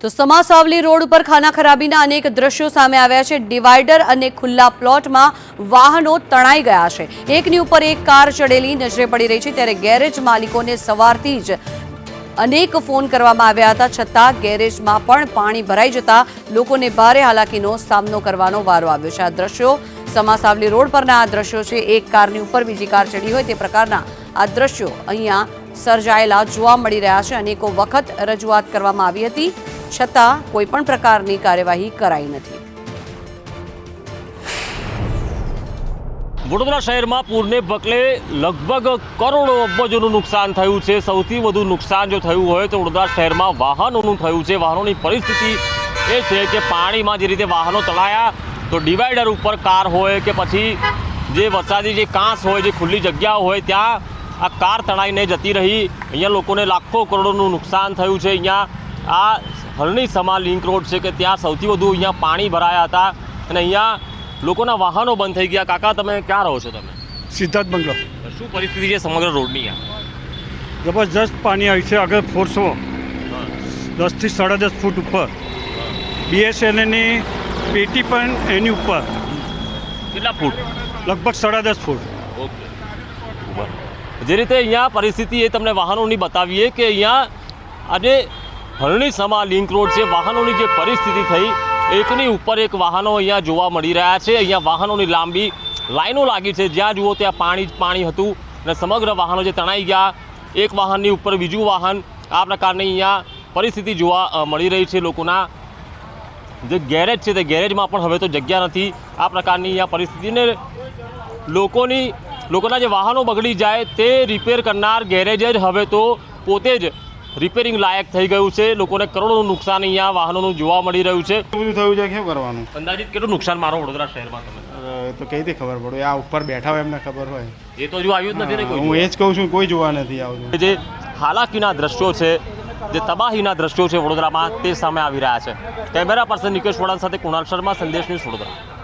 તો સમાસાવલી રોડ ઉપર ખાના ખરાબીના અનેક દ્રશ્યો સામે આવ્યા છે. ડિવાઈડર અને ખુલ્લા પ્લોટમાં વાહનો તણાઈ ગયા છે. એકની ઉપર એક કાર ચડેલી નજરે પડી રહી છે. ત્યારે ગેરેજ માલિકોને સવારથી જ અનેક ફોન કરવામાં આવ્યા હતા. છતાં ગેરેજમાં પણ પાણી ભરાઈ જતા લોકોને ભારે હાલાકીનો સામનો કરવાનો વારો આવ્યો છે. આ દ્રશ્યો સમાસાવલી રોડ પરના આ દ્રશ્યો છે. એક કારની ઉપર બીજી કાર ચડી હોય તે પ્રકારના આ દ્રશ્યો અહીંયા સર્જાયેલા જોવા મળી રહ્યા છે. અનેકો વખત રજૂઆત કરવામાં આવી હતી. છતાં કોઈ પણ પ્રકારની કાર્યવાહી કરાઈ નથી. વડોદરા શહેરમાં પૂરને પગલે લગભગ કરોડો અબજોનું નુકસાન થયું છે. સૌથી વધુ નુકસાન જો થયું હોય તો વડોદરા શહેરમાં વાહનોનું થયું છે. વાહનોની પરિસ્થિતિ એ છે કે પાણીમાં જે રીતે વાહનો તળાયા તો ડિવાઈડર ઉપર કાર હોય કે પછી જે વરસાદી જે કાંસ હોય, જે ખુલ્લી જગ્યા હોય, ત્યાં આ કાર તણાઈને જતી રહી. અહીંયા લોકોને લાખો કરોડોનું નુકસાન થયું છે. અહીંયા આ હરણી સમા લિંક રોડ છે કે ત્યાં સૌથી વધુ અહીંયા પાણી ભરાયા હતા અને અહીંયા લોકોના વાહનો બંધ થઈ ગયા. કાકા તમે ક્યાં રહો છો તમે? સિદ્ધાર્થ બંગલો. શું પરિસ્થિતિ છે સમગ્ર રોડની અહીંયા? જબરજસ્ત પાણી આવી છે આગળ ફોરસો દસથી સાડા દસ ફૂટ ઉપર. બીએસએનએલની પેટી પણ એની ઉપર. કેટલા ફૂટ? લગભગ સાડા દસ ફૂટ. ઓકે. જે રીતે અહીંયા પરિસ્થિતિ એ તમને વાહનોની બતાવીએ કે અહીંયા આજે હરણી સમા લિંક રોડ છે. વાહનોની જે પરિસ્થિતિ થઈ, એકની ઉપર એક વાહનો અહીંયા જોવા મળી રહ્યા છે. અહીંયા વાહનોની લાંબી લાઈનો લાગી છે. જ્યાં જુઓ ત્યાં પાણી પાણી હતું અને સમગ્ર વાહનો જે તણાઈ ગયા. એક વાહનની ઉપર બીજું વાહન આ પ્રકારની અહીંયા પરિસ્થિતિ જોવા મળી રહી છે લોકોના. જે ગેરેજ છે તે ગેરેજમાં પણ હવે તો જગ્યા નથી. આ પ્રકારની અહીંયા પરિસ્થિતિને લોકોની, લોકોના જે વાહનો બગડી જાય તે રિપેર કરનાર ગેરેજ જ હવે તો પોતે જ રિપેરિંગ લાયક થઈ ગયું છે. લોકોને કરોડોનું નુકસાન અહીંયા વાહનોનું જોવા મળી રહ્યું છે. બધું થયું છે? કેમ કરવાનું? અંદાજિત કેટલું નુકસાન મારો વડોદરા શહેરમાં તમે? તો કઈ રીતે ખબર પડે? આ ઉપર બેઠા હોય એમને ખબર હોય. એ તો હજુ આવ્યું જ નથી હું એ જ કહું છું કોઈ જોવા નથી આવતું. જે હાલાકીના દ્રશ્યો છે જે તબાહીના દ્રશ્યો છે વડોદરામાં તે સામે આવી રહ્યા છે. કેમેરા પર્સન નિકેશ વડાલ સાથે કુણાલ શર્મા સંદેશ ન્યૂઝ વડોદરા.